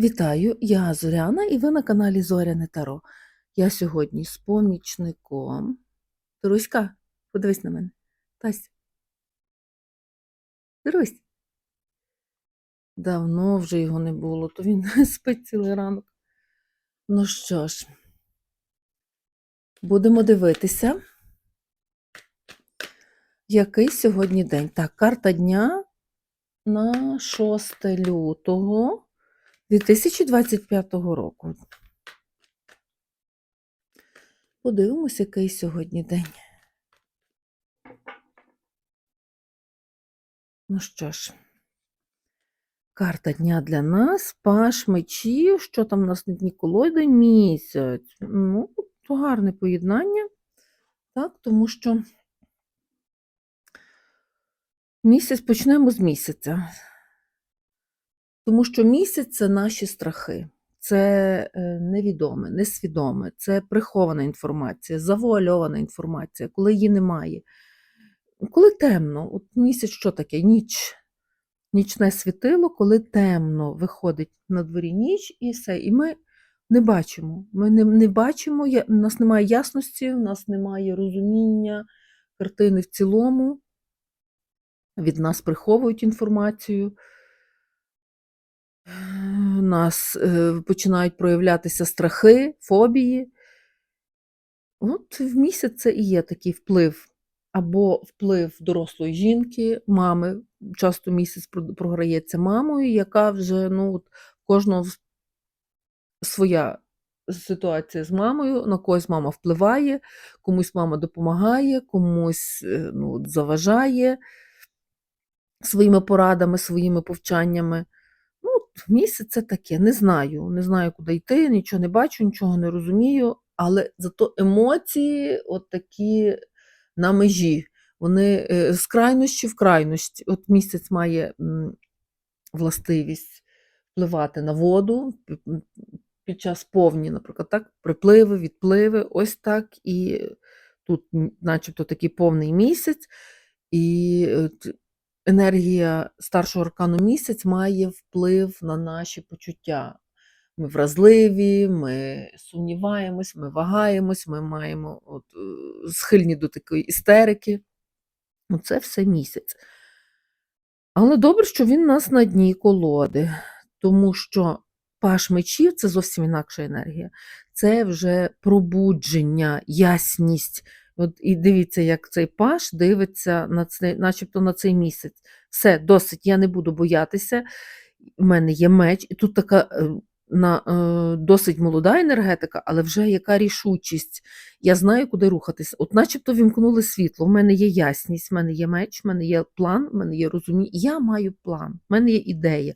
Вітаю, я Зоряна і ви на каналі Зоряне Таро. Я сьогодні з помічником. Таруська, подивись на мене. Тась. Тарусь. Давно вже його не було, то він спить цілий ранок. Ну що ж, будемо дивитися, який сьогодні день. Так, карта дня на 6 лютого 2025 року. Подивимося, який сьогодні день. Ну що ж, карта дня для нас, паш мечів, що там у нас на дні місяць. Ну, то гарне поєднання, так, тому що місяць почнемо з місяця. Тому що місяць це наші страхи, це е, невідоме, несвідоме, це прихована інформація, завуальована інформація, коли її немає. Коли темно, от місяць що таке? Ніч. Нічне світило, коли темно, виходить на дворі ніч і все. І ми не бачимо. Ми не, не бачимо, у нас немає ясності, у нас немає розуміння картини в цілому. Від нас приховують інформацію. Нас е, починають проявлятися страхи, фобії. От в місяць це і є такий вплив. Або вплив дорослої жінки, мами. Часто місяць програється мамою, яка вже ну, от, кожного своя ситуація з мамою, на когось мама впливає, комусь мама допомагає, комусь е, ну, заважає своїми порадами, своїми повчаннями. Місяць це таке, не знаю. Не знаю, куди йти, нічого не бачу, нічого не розумію, але зато емоції от такі на межі. Вони е, з крайнощі в крайності. От місяць має властивість впливати на воду під час повні, наприклад, так, припливи, відпливи, ось так. І тут, начебто, такий повний місяць, і е, енергія старшого аркану місяць має вплив на наші почуття. Ми вразливі, ми сумніваємось, ми вагаємось, ми маємо от, е, схильні до такої істерики. Це все місяць. Але добре, що він у нас на дні колоди, тому що паш мечів це зовсім інакша енергія. Це вже пробудження, ясність. От і дивіться, як цей паш дивиться на цей, начебто на цей місяць. Все, досить, я не буду боятися. У мене є меч, і тут така е, на, е, досить молода енергетика, але вже яка рішучість. Я знаю, куди рухатись. От начебто вімкнули світло. У мене є ясність, в мене є меч, в мене є план, в мене є розуміння. Я маю план, в мене є ідея.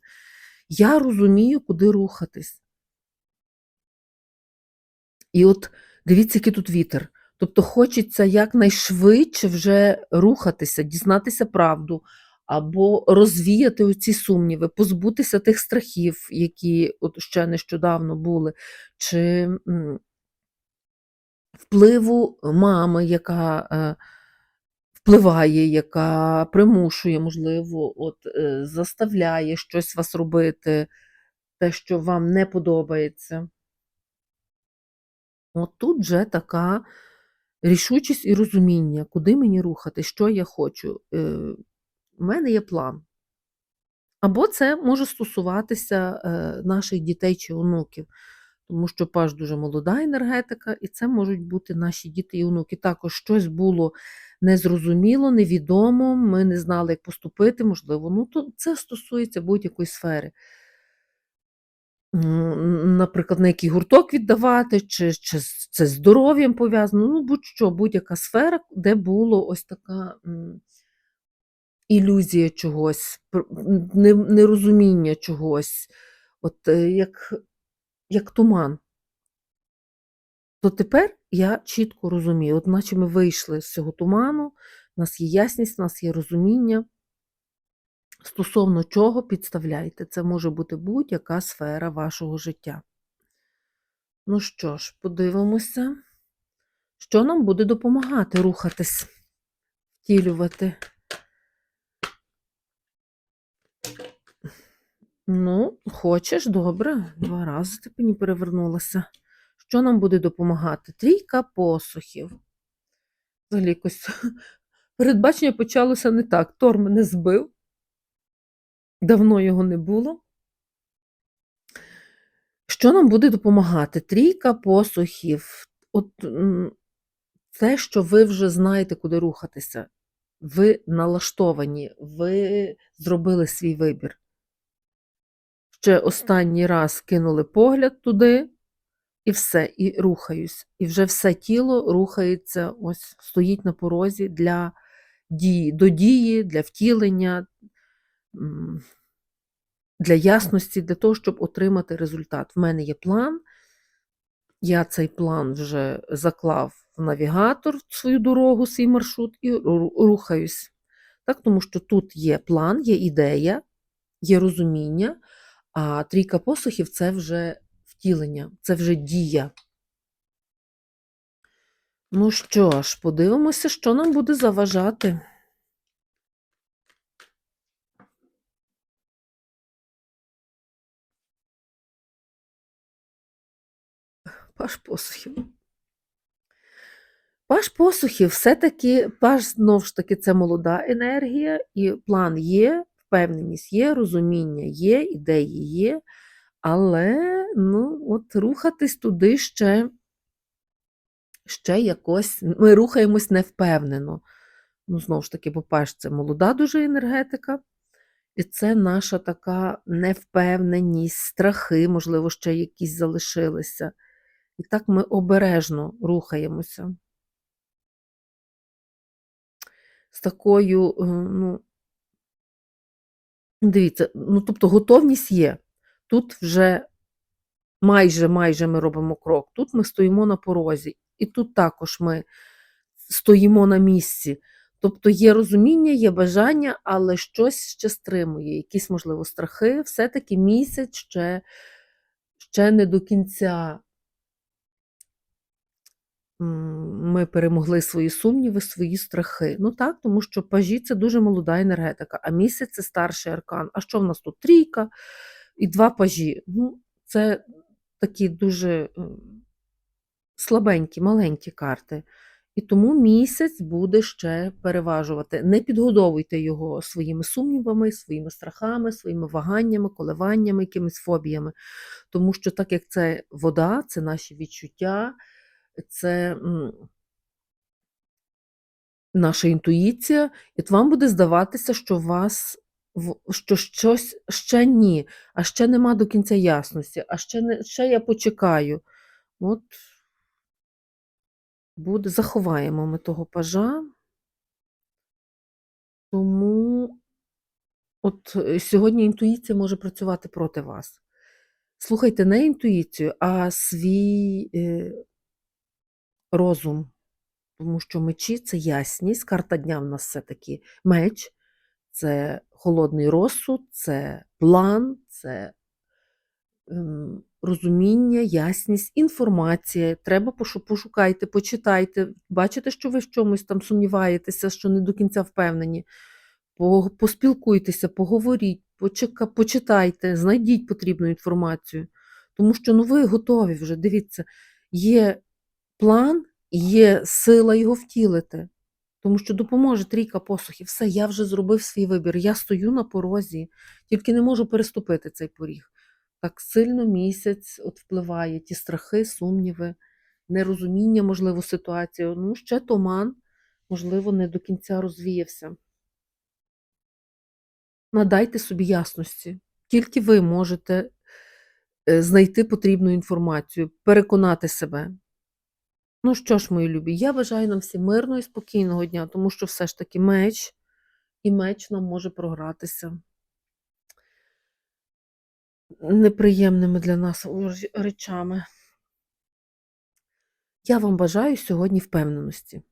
Я розумію, куди рухатись. І от дивіться, який тут вітер. Тобто хочеться якнайшвидше вже рухатися, дізнатися правду, або розвіяти оці сумніви, позбутися тих страхів, які от ще нещодавно були, чи впливу мами, яка е, впливає, яка примушує, можливо, от, е, заставляє щось вас робити, те, що вам не подобається. От тут вже така рішучість і розуміння, куди мені рухати, що я хочу. Е, У мене є план. Або це може стосуватися е, наших дітей чи онуків, тому що паш дуже молода енергетика, і це можуть бути наші діти і онуки. Також щось було незрозуміло, невідомо, ми не знали, як поступити, можливо. Ну, то це стосується будь-якої сфери. Наприклад, на який гурток віддавати, чи, чи це здоров'ям пов'язано, ну будь-що, будь-яка сфера, де було ось така ілюзія чогось, нерозуміння чогось, от е, як, як туман. То тепер я чітко розумію, от наче ми вийшли з цього туману, у нас є ясність, у нас є розуміння. Стосовно чого підставляйте, це може бути будь-яка сфера вашого життя. Ну що ж, подивимося, що нам буде допомагати рухатись, втілювати. Ну, хочеш, добре. Два рази ти мені перевернулася. Що нам буде допомагати? Трійка посухів. Взагалі якось передбачення почалося не так. Тор мене збив. Давно його не було. Що нам буде допомагати? Трійка посухів. От це, що ви вже знаєте, куди рухатися. Ви налаштовані, ви зробили свій вибір. Ще останній раз кинули погляд туди, і все, і рухаюсь. І вже все тіло рухається, ось стоїть на порозі для дії, до дії, для втілення, для ясності, для того, щоб отримати результат. В мене є план. Я цей план вже заклав в навігатор в свою дорогу, свій маршрут, і рухаюсь. Так, тому що тут є план, є ідея, є розуміння, а трійка посухів це вже втілення, це вже дія. Ну що ж, подивимося, що нам буде заважати. Паш посухів. Паш посухів все-таки, паш знову ж таки, це молода енергія, і план є, впевненість є, розуміння є, ідеї є, але ну, от рухатись туди ще, ще якось, ми рухаємось невпевнено. Ну, знову ж таки, бо паш це молода дуже енергетика, і це наша така невпевненість, страхи, можливо, ще якісь залишилися. І так ми обережно рухаємося. З такою, е, ну, дивіться, ну, тобто готовність є. Тут вже майже, майже ми робимо крок. Тут ми стоїмо на порозі, і тут також ми стоїмо на місці. Тобто є розуміння, є бажання, але щось ще стримує, якісь, можливо, страхи. Все-таки місяць ще, ще не до кінця ми перемогли свої сумніви, свої страхи. Ну так, тому що пажі це дуже молода енергетика, а місяць це старший аркан. А що в нас тут? Трійка і два пажі. Ну, це такі дуже слабенькі, маленькі карти. І тому місяць буде ще переважувати. Не підгодовуйте його своїми сумнівами, своїми страхами, своїми ваганнями, коливаннями, якимись фобіями. Тому що, так як це вода, це наші відчуття, це наша інтуїція, і вам буде здаватися, що вас що щось ще ні, а ще нема до кінця ясності, а ще, не, ще я почекаю. От буде, заховаємо ми того пажа. Тому от е, сьогодні інтуїція може працювати проти вас. Слухайте не інтуїцію, а свій е, розум. Тому що мечі це ясність. Карта дня в нас все-таки меч, це холодний розсуд, це план, це ем, розуміння, ясність, інформація. Треба пошукайте, почитайте. Бачите, що ви в чомусь там сумніваєтеся, що не до кінця впевнені. Поспілкуйтеся, поговоріть, почитайте, знайдіть потрібну інформацію. Тому що ну, ви готові вже. Дивіться, є план, є сила його втілити. Тому що допоможе трійка посухів. Все, я вже зробив свій вибір. Я стою на порозі, тільки не можу переступити цей поріг. Так сильно місяць от впливає ті страхи, сумніви, нерозуміння, можливо, ситуації. Ну, ще туман, можливо, не до кінця розвіявся. Надайте собі ясності. Тільки ви можете е, знайти потрібну інформацію, переконати себе. Ну що ж, мої любі, я бажаю нам всім мирного і спокійного дня, тому що все ж таки меч, і меч нам може програтися неприємними для нас речами. Я вам бажаю сьогодні впевненості.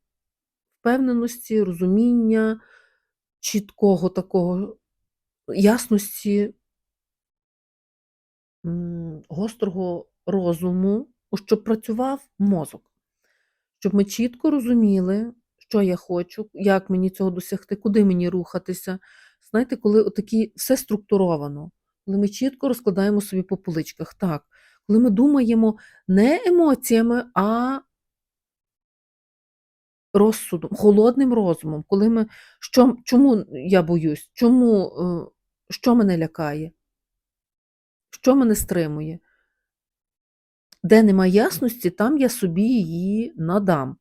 Впевненості, розуміння, чіткого такого ясності, гострого розуму, щоб працював мозок. Щоб ми чітко розуміли, що я хочу, як мені цього досягти, куди мені рухатися. Знаєте, коли отакі все структуровано. Коли ми чітко розкладаємо собі по поличках. Так, коли ми думаємо не емоціями, а розсудом, холодним розумом. Коли ми що, чому я боюсь? Чому, е, що мене лякає? Що мене стримує? Де нема ясності, там я собі її надам.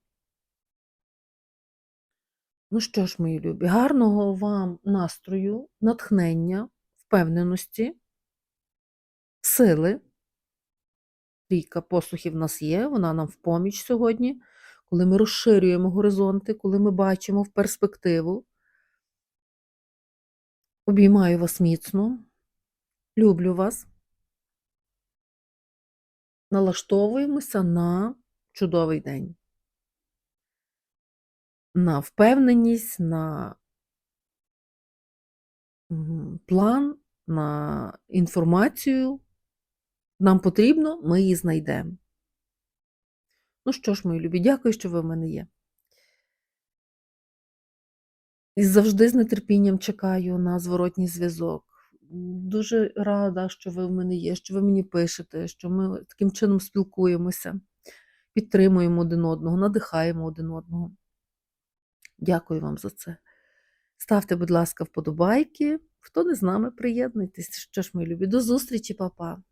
Ну що ж, мої любі, гарного вам настрою, натхнення, впевненості, сили. Трійка посухів в нас є, вона нам в поміч сьогодні, коли ми розширюємо горизонти, коли ми бачимо в перспективу. Обіймаю вас міцно, люблю вас. Налаштовуємося на чудовий день. На впевненість, на план, на інформацію. Нам потрібно, ми її знайдемо. Ну що ж, мої любі, дякую, що ви в мене є. І завжди з нетерпінням чекаю на зворотній зв'язок. Дуже рада, що ви в мене є, що ви мені пишете, що ми таким чином спілкуємося, підтримуємо один одного, надихаємо один одного. Дякую вам за це. Ставте, будь ласка, вподобайки. Хто не з нами, приєднуйтесь. Що ж, мої любі, до зустрічі, па-па.